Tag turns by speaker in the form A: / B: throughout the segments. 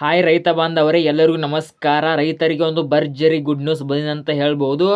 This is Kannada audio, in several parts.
A: ಹಾಯ್ ರೈತ ಬಾಂಧವರೇ, ಎಲ್ಲರಿಗೂ ನಮಸ್ಕಾರ. ರೈತರಿಗೆ ಒಂದು ಭರ್ಜರಿ ಗುಡ್ ನ್ಯೂಸ್ ಬಂದಿದೆ ಅಂತ ಹೇಳ್ಬೋದು.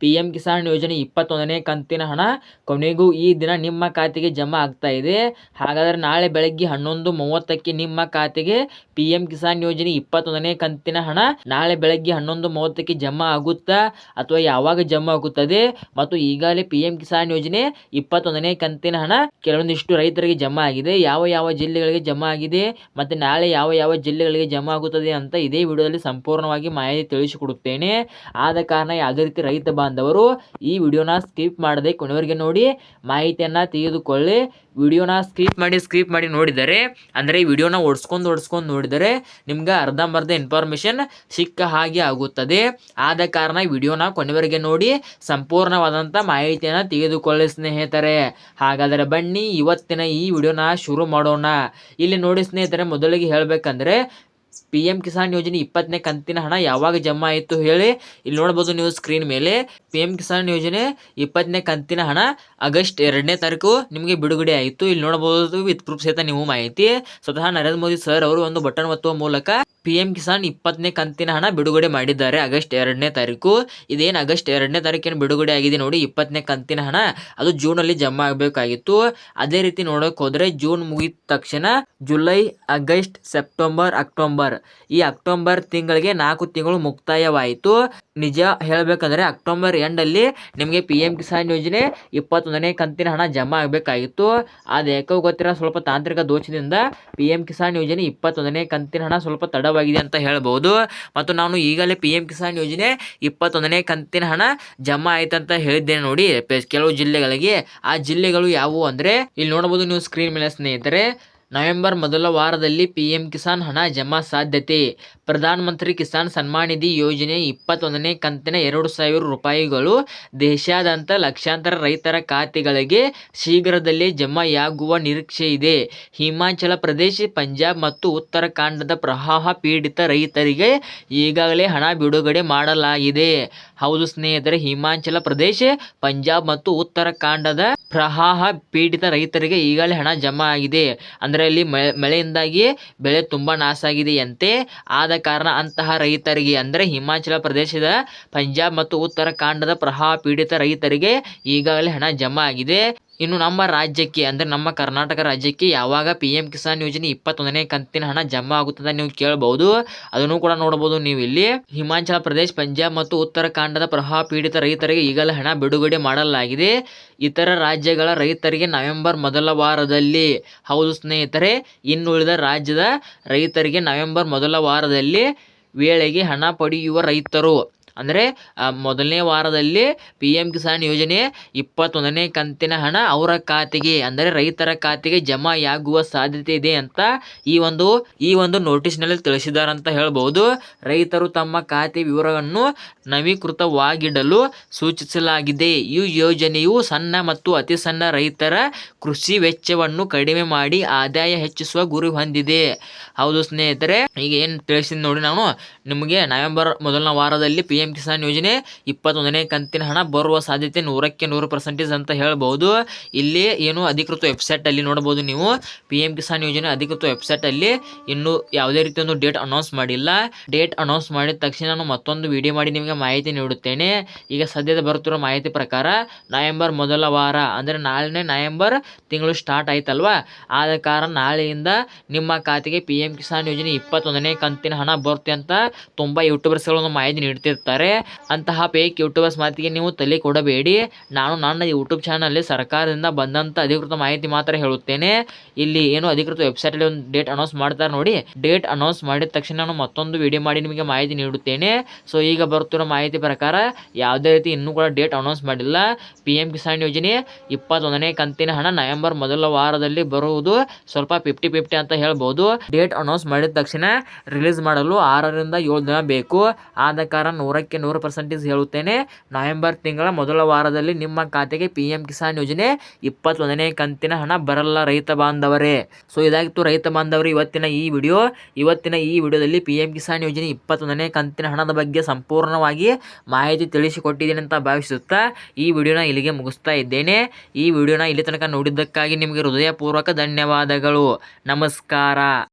A: ಪಿ ಎಂ ಕಿಸಾನ್ ಯೋಜನೆ ಇಪ್ಪತ್ತೊಂದನೇ ಕಂತಿನ ಹಣ ಕೊನೆಗೂ ಈ ದಿನ ನಿಮ್ಮ ಖಾತೆಗೆ ಜಮಾ ಆಗ್ತಾ ಇದೆ. ಹಾಗಾದರೆ ನಾಳೆ ಬೆಳಗ್ಗೆ ಹನ್ನೊಂದು ಮೂವತ್ತಕ್ಕೆ ನಿಮ್ಮ ಖಾತೆಗೆ ಪಿ ಎಂ ಕಿಸಾನ್ ಯೋಜನೆ ಇಪ್ಪತ್ತೊಂದನೇ ಕಂತಿನ ಹಣ ನಾಳೆ ಬೆಳಗ್ಗೆ ಹನ್ನೊಂದು ಮೂವತ್ತಕ್ಕೆ ಜಮಾ ಆಗುತ್ತಾ ಅಥವಾ ಯಾವಾಗ ಜಮಾ ಆಗುತ್ತದೆ? ಮತ್ತು ಈಗಾಗಲೇ ಪಿ ಎಂ ಕಿಸಾನ್ ಯೋಜನೆ ಇಪ್ಪತ್ತೊಂದನೇ ಕಂತಿನ ಹಣ ಕೆಲವೊಂದಿಷ್ಟು ರೈತರಿಗೆ ಜಮಾ ಆಗಿದೆ. ಯಾವ ಯಾವ ಜಿಲ್ಲೆಗಳಿಗೆ ಜಮಾ ಆಗಿದೆ? ಮತ್ತು ನಾಳೆ ಯಾವ ಯಾವ ಜಿಲ್ಲೆಗಳಿಗೆ ಜಮಾ ಆಗುತ್ತದೆ ಅಂತ ಇದೇ ವಿಡಿಯೋದಲ್ಲಿ ಸಂಪೂರ್ಣವಾಗಿ ಮಾಹಿತಿ ತಿಳಿಸಿಕೊಡುತ್ತೇನೆ. ಆದ ಕಾರಣ ಯಾವುದೇ ರೀತಿ ರೈತ ಬಾಂಧವರು ಈ ವಿಡಿಯೋನ ಸ್ಕಿಪ್ ಮಾಡದೆ ಕೊನೆವರೆಗೆ ನೋಡಿ, ಮಾಹಿತಿಯನ್ನು ತೆಗೆದುಕೊಳ್ಳಿ. ವಿಡಿಯೋನ ಸ್ಕಿಪ್ ಮಾಡಿ ಸ್ಕಿಪ್ ಮಾಡಿ ನೋಡಿದರೆ, ಅಂದರೆ ಈ ವಿಡಿಯೋನ ಓಡಿಸ್ಕೊಂಡು ಓಡಿಸ್ಕೊಂಡು ನೋಡಿದರೆ ನಿಮ್ಗೆ ಅರ್ಧಂಬರ್ಧ ಇನ್ಫಾರ್ಮೇಷನ್ ಸಿಕ್ಕ ಹಾಗೆ ಆಗುತ್ತದೆ. ಆದ ಕಾರಣ ವಿಡಿಯೋನ ಕೊನೆವರೆಗೆ ನೋಡಿ ಸಂಪೂರ್ಣವಾದಂಥ ಮಾಹಿತಿಯನ್ನು ತೆಗೆದುಕೊಳ್ಳಿ ಸ್ನೇಹಿತರೆ. ಹಾಗಾದರೆ ಬನ್ನಿ, ಇವತ್ತಿನ ಈ ವಿಡಿಯೋನ ಶುರು ಮಾಡೋಣ. ಇಲ್ಲಿ ನೋಡಿ ಸ್ನೇಹಿತರೆ, ಮೊದಲಿಗೆ ಹೇಳಬೇಕಂದ್ರೆ ಪಿ ಎಂ ಕಿಸಾನ್ ಯೋಜನೆ ಇಪ್ಪತ್ತನೇ ಕಂತಿನ ಹಣ ಯಾವಾಗ ಜಮಾ ಆಯಿತು ಹೇಳಿ, ಇಲ್ಲಿ ನೋಡ್ಬೋದು ನೀವು ಸ್ಕ್ರೀನ್ ಮೇಲೆ. ಪಿ ಎಂ ಕಿಸಾನ್ ಯೋಜನೆ ಇಪ್ಪತ್ತನೇ ಕಂತಿನ ಹಣ ಆಗಸ್ಟ್ ಎರಡನೇ ತಾರೀಕು ನಿಮಗೆ ಬಿಡುಗಡೆ ಆಯಿತು. ಇಲ್ಲಿ ನೋಡಬಹುದು, ವಿತ್ ಪ್ರೂಫ್ ಸಹಿತ ನೀವು ಮಾಹಿತಿ. ಸ್ವತಃ ನರೇಂದ್ರ ಮೋದಿ ಸರ್ ಅವರು ಒಂದು ಬಟನ್ ಒತ್ತುವ ಮೂಲಕ ಪಿ ಎಂ ಕಿಸಾನ್ ಇಪ್ಪತ್ತನೇ ಕಂತಿನ ಹಣ ಬಿಡುಗಡೆ ಮಾಡಿದ್ದಾರೆ ಆಗಸ್ಟ್ ಎರಡನೇ ತಾರೀಕು. ಇದೇನು ಆಗಸ್ಟ್ ಎರಡನೇ ತಾರೀಕೇನು ಬಿಡುಗಡೆ ಆಗಿದೆ ನೋಡಿ, ಇಪ್ಪತ್ತನೇ ಕಂತಿನ ಹಣ ಅದು ಜೂನಲ್ಲಿ ಜಮಾ ಆಗಬೇಕಾಗಿತ್ತು. ಅದೇ ರೀತಿ ನೋಡೋಕೆ ಹೋದರೆ ಜೂನ್ ಮುಗಿದ ತಕ್ಷಣ ಜುಲೈ, ಆಗಸ್ಟ್, ಸೆಪ್ಟೆಂಬರ್, ಅಕ್ಟೋಬರ್ ಈ ಅಕ್ಟೋಬರ್ ತಿಂಗಳಿಗೆ ನಾಲ್ಕು ತಿಂಗಳು ಮುಕ್ತಾಯವಾಯಿತು. ನಿಜ ಹೇಳಬೇಕಂದ್ರೆ ಅಕ್ಟೋಬರ್ ಎಂಡಲ್ಲಿ ನಿಮಗೆ ಪಿ ಎಂ ಕಿಸಾನ್ ಯೋಜನೆ ಇಪ್ಪತ್ತೊಂದನೇ ಕಂತಿನ ಹಣ ಜಮಾ ಆಗಬೇಕಾಗಿತ್ತು. ಅದು ಯಾಕೋ ಗೊತ್ತಿರೋ ಸ್ವಲ್ಪ ತಾಂತ್ರಿಕ ದೋಷದಿಂದ ಪಿ ಎಂ ಕಿಸಾನ್ ಯೋಜನೆ ಇಪ್ಪತ್ತೊಂದನೇ ಕಂತಿನ ಹಣ ಸ್ವಲ್ಪ ತಡವಾಗಿದೆ ಅಂತ ಹೇಳ್ಬೋದು. ಮತ್ತು ನಾನು ಈಗಲೇ ಪಿ ಎಂ ಕಿಸಾನ್ ಯೋಜನೆ ಇಪ್ಪತ್ತೊಂದನೇ ಕಂತಿನ ಹಣ ಜಮಾ ಆಯ್ತಂತ ಹೇಳಿದ್ದೇನೆ ನೋಡಿ. ಕೆಲವು ಜಿಲ್ಲೆಗಳಿಗೆ ಆ ಜಿಲ್ಲೆಗಳು ಯಾವುವು ಅಂದರೆ ಇಲ್ಲಿ ನೋಡಬಹುದು ನೀವು ಸ್ಕ್ರೀನ್ ಮೇಲೆ ಸ್ನೇಹಿತರೆ. ನವೆಂಬರ್ ಮೊದಲ ವಾರದಲ್ಲಿ ಪಿಎಂ ಕಿಸಾನ್ ಹಣ ಜಮಾ ಸಾಧ್ಯತೆ. ಪ್ರಧಾನಮಂತ್ರಿ ಕಿಸಾನ್ ಸನ್ಮಾನ್ ನಿಧಿ ಯೋಜನೆ ಇಪ್ಪತ್ತೊಂದನೇ ಕಂತಿನ ಎರಡು ಸಾವಿರ ರೂಪಾಯಿಗಳು ದೇಶಾದ್ಯಂತ ಲಕ್ಷಾಂತರ ರೈತರ ಖಾತೆಗಳಿಗೆ ಶೀಘ್ರದಲ್ಲೇ ಜಮಾಯಾಗುವ ನಿರೀಕ್ಷೆ ಇದೆ. ಹಿಮಾಚಲ ಪ್ರದೇಶ, ಪಂಜಾಬ್ ಮತ್ತು ಉತ್ತರಾಖಂಡದ ಪ್ರವಾಹ ಪೀಡಿತ ರೈತರಿಗೆ ಈಗಾಗಲೇ ಹಣ ಬಿಡುಗಡೆ ಮಾಡಲಾಗಿದೆ. ಹೌದು ಸ್ನೇಹಿತರೆ, ಹಿಮಾಚಲ ಪ್ರದೇಶ, ಪಂಜಾಬ್ ಮತ್ತು ಉತ್ತರಾಖಂಡದ ಪ್ರವಾಹ ಪೀಡಿತ ರೈತರಿಗೆ ಈಗಾಗಲೇ ಹಣ ಜಮಾ ಆಗಿದೆ. ಅಂದರೆ ಅಲ್ಲಿ ಮಳೆಯಿಂದಾಗಿ ಬೆಳೆ ತುಂಬ ನಾಶ ಆಗಿದೆಯಂತೆ. ಆದ ಕಾರಣ ಅಂತಹ ರೈತರಿಗೆ ಅಂದರೆ ಹಿಮಾಚಲ ಪ್ರದೇಶದ ಪಂಜಾಬ್ ಮತ್ತು ಉತ್ತರಾಖಂಡದ ಪ್ರವಾಹ ಪೀಡಿತ ರೈತರಿಗೆ ಈಗಾಗಲೇ ಹಣ ಜಮಾ ಆಗಿದೆ. ಇನ್ನು ನಮ್ಮ ರಾಜ್ಯಕ್ಕೆ, ಅಂದರೆ ನಮ್ಮ ಕರ್ನಾಟಕ ರಾಜ್ಯಕ್ಕೆ ಯಾವಾಗ ಪಿ ಎಂ ಕಿಸಾನ್ ಯೋಜನೆ ಇಪ್ಪತ್ತೊಂದನೇ ಕಂತಿನ ಹಣ ಜಮಾ ಆಗುತ್ತದೆ ನೀವು ಕೇಳಬಹುದು. ಅದನ್ನು ಕೂಡ ನೋಡಬಹುದು ನೀವು ಇಲ್ಲಿ. ಹಿಮಾಚಲ ಪ್ರದೇಶ, ಪಂಜಾಬ್ ಮತ್ತು ಉತ್ತರಾಖಂಡದ ಪ್ರವಾಹ ಪೀಡಿತ ರೈತರಿಗೆ ಈಗಲೇ ಹಣ ಬಿಡುಗಡೆ ಮಾಡಲಾಗಿದೆ. ಇತರ ರಾಜ್ಯಗಳ ರೈತರಿಗೆ ನವೆಂಬರ್ ಮೊದಲ ವಾರದಲ್ಲಿ, ಹೌದು ಸ್ನೇಹಿತರೆ, ಇನ್ನುಳಿದ ರಾಜ್ಯದ ರೈತರಿಗೆ ನವೆಂಬರ್ ಮೊದಲ ವಾರದಲ್ಲಿ, ವೇಳೆಗೆ ಹಣ ಪಡೆಯುವ ರೈತರು. ಅಂದರೆ ಮೊದಲನೇ ವಾರದಲ್ಲಿ ಪಿ ಎಂ ಕಿಸಾನ್ ಯೋಜನೆ ಇಪ್ಪತ್ತೊಂದನೇ ಕಂತಿನ ಹಣ ಅವರ ಖಾತೆಗೆ, ಅಂದರೆ ರೈತರ ಖಾತೆಗೆ ಜಮಾಯಾಗುವ ಸಾಧ್ಯತೆ ಇದೆ ಅಂತ ಈ ಒಂದು ಈ ಒಂದು ನೋಟಿಸ್ನಲ್ಲಿ ತಿಳಿಸಿದ್ದಾರೆ ಅಂತ ಹೇಳ್ಬೋದು. ರೈತರು ತಮ್ಮ ಖಾತೆ ವಿವರವನ್ನು ನವೀಕೃತವಾಗಿಡಲು ಸೂಚಿಸಲಾಗಿದೆ. ಈ ಯೋಜನೆಯು ಸಣ್ಣ ಮತ್ತು ಅತಿ ಸಣ್ಣ ರೈತರ ಕೃಷಿ ವೆಚ್ಚವನ್ನು ಕಡಿಮೆ ಮಾಡಿ ಆದಾಯ ಹೆಚ್ಚಿಸುವ ಗುರಿ ಹೊಂದಿದೆ. ಹೌದು ಸ್ನೇಹಿತರೆ, ಈಗ ಏನು ತಿಳಿಸಿದ ನೋಡಿ ನಾನು, ನಿಮಗೆ ನವೆಂಬರ್ ಮೊದಲನೇ ವಾರದಲ್ಲಿ ಪಿ ಎಂ ಕಿಸಾನ್ ಯೋಜನೆ ಇಪ್ಪತ್ತೊಂದನೇ ಕಂತಿನ ಹಣ ಬರುವ ಸಾಧ್ಯತೆ ನೂರಕ್ಕೆ ನೂರು ಪರ್ಸೆಂಟೇಜ್ ಅಂತ ಹೇಳ್ಬೋದು. ಇಲ್ಲಿ ಏನು ಅಧಿಕೃತ ವೆಬ್ಸೈಟ್ ಅಲ್ಲಿ ನೋಡಬಹುದು ನೀವು. ಪಿ ಎಂ ಕಿಸಾನ್ ಯೋಜನೆ ಅಧಿಕೃತ ವೆಬ್ಸೈಟಲ್ಲಿ ಇನ್ನು ಯಾವುದೇ ರೀತಿ ಒಂದು ಡೇಟ್ ಅನೌನ್ಸ್ ಮಾಡಿಲ್ಲ. ಡೇಟ್ ಅನೌನ್ಸ್ ಮಾಡಿದ ತಕ್ಷಣ ನಾನು ಮತ್ತೊಂದು ವಿಡಿಯೋ ಮಾಡಿ ನಿಮಗೆ ಮಾಹಿತಿ ನೀಡುತ್ತೇನೆ. ಈಗ ಸದ್ಯದ ಬರುತ್ತಿರುವ ಮಾಹಿತಿ ಪ್ರಕಾರ ನವೆಂಬರ್ ಮೊದಲ ವಾರ, ಅಂದರೆ ನಾಳೆನೇ ನವೆಂಬರ್ ತಿಂಗಳು ಸ್ಟಾರ್ಟ್ ಆಯ್ತಲ್ವಾ? ಆದ ಕಾರಣ ನಾಳೆಯಿಂದ ನಿಮ್ಮ ಖಾತೆಗೆ ಪಿ ಕಿಸಾನ್ ಯೋಜನೆ ಇಪ್ಪತ್ತೊಂದನೇ ಕಂತಿನ ಹಣ ಬರುತ್ತೆ ಅಂತ ತುಂಬ ಯೂಟ್ಯೂಬರ್ಸ್ಗಳು ಮಾಹಿತಿ ನೀಡ್ತಿರ್ತಾರೆ. ಅಂತಹ ಪೇಕ್ ಯೂಟ್ಯೂಬರ್ಸ್ ಮಾತಿಗೆ ನೀವು ತಲೆ ಕೊಡಬೇಡಿ. ನಾನು ನನ್ನ ಯೂಟ್ಯೂಬ್ ಚಾನಲ್ಲಿ ಸರ್ಕಾರದಿಂದ ಬಂದಂಥ ಅಧಿಕೃತ ಮಾಹಿತಿ ಮಾತ್ರ ಹೇಳುತ್ತೇನೆ. ಇಲ್ಲಿ ಏನು ಅಧಿಕೃತ ವೆಬ್ಸೈಟಲ್ಲಿ ಒಂದು ಡೇಟ್ ಅನೌನ್ಸ್ ಮಾಡ್ತಾರೆ ನೋಡಿ. ಡೇಟ್ ಅನೌನ್ಸ್ ಮಾಡಿದ ತಕ್ಷಣ ನಾನು ಮತ್ತೊಂದು ವಿಡಿಯೋ ಮಾಡಿ ನಿಮಗೆ ಮಾಹಿತಿ ನೀಡುತ್ತೇನೆ. ಸೊ ಈಗ ಬರುತ್ತಿರೋ ಮಾಹಿತಿ ಪ್ರಕಾರ ಯಾವುದೇ ರೀತಿ ಇನ್ನೂ ಕೂಡ ಡೇಟ್ ಅನೌನ್ಸ್ ಮಾಡಿಲ್ಲ. ಪಿ ಎಂ ಕಿಸಾನ್ ಯೋಜನೆ ಇಪ್ಪತ್ತೊಂದನೇ ಕಂತಿನ ಹಣ ನವೆಂಬರ್ ಮೊದಲ ವಾರದಲ್ಲಿ ಬರುವುದು ಸ್ವಲ್ಪ ಫಿಫ್ಟಿ ಫಿಫ್ಟಿ ಅಂತ ಹೇಳ್ಬೋದು. ಡೇಟ್ ಅನೌನ್ಸ್ ಮಾಡಿದ ತಕ್ಷಣ ರಿಲೀಸ್ ಮಾಡಲು ಆರರಿಂದ ಏಳು ದಿನ ಬೇಕು. ಆದ ಕಾರಣ ನೂರಕ್ಕೆ ನೂರಕ್ಕೆ ನೂರು ಪರ್ಸೆಂಟೇಜ್ ಹೇಳುತ್ತೇನೆ. ನವೆಂಬರ್ ತಿಂಗಳ ಮೊದಲ ವಾರದಲ್ಲಿ ನಿಮ್ಮ ಖಾತೆಗೆ ಪಿ ಎಂ ಕಿಸಾನ್ ಯೋಜನೆ ಇಪ್ಪತ್ತೊಂದನೇ ಕಂತಿನ ಹಣ ಬರಲ್ಲ ರೈತ ಬಾಂಧವರೇ. ಸೊ ಇದಾಗಿತ್ತು ರೈತ ಬಾಂಧವರು ಇವತ್ತಿನ ಈ ವಿಡಿಯೋ. ಇವತ್ತಿನ ಈ ವಿಡಿಯೋದಲ್ಲಿ ಪಿ ಎಂ ಕಿಸಾನ್ ಯೋಜನೆ ಇಪ್ಪತ್ತೊಂದನೇ ಕಂತಿನ ಹಣದ ಬಗ್ಗೆ ಸಂಪೂರ್ಣವಾಗಿ ಮಾಹಿತಿ ತಿಳಿಸಿಕೊಟ್ಟಿದ್ದೀನಿ ಅಂತ ಭಾವಿಸುತ್ತಾ ಈ ವಿಡಿಯೋನ ಇಲ್ಲಿಗೆ ಮುಗಿಸ್ತಾ ಇದ್ದೇನೆ. ಈ ವಿಡಿಯೋನ ಇಲ್ಲಿ ತನಕ ನೋಡಿದ್ದಕ್ಕಾಗಿ ನಿಮಗೆ ಹೃದಯಪೂರ್ವಕ ಧನ್ಯವಾದಗಳು. ನಮಸ್ಕಾರ.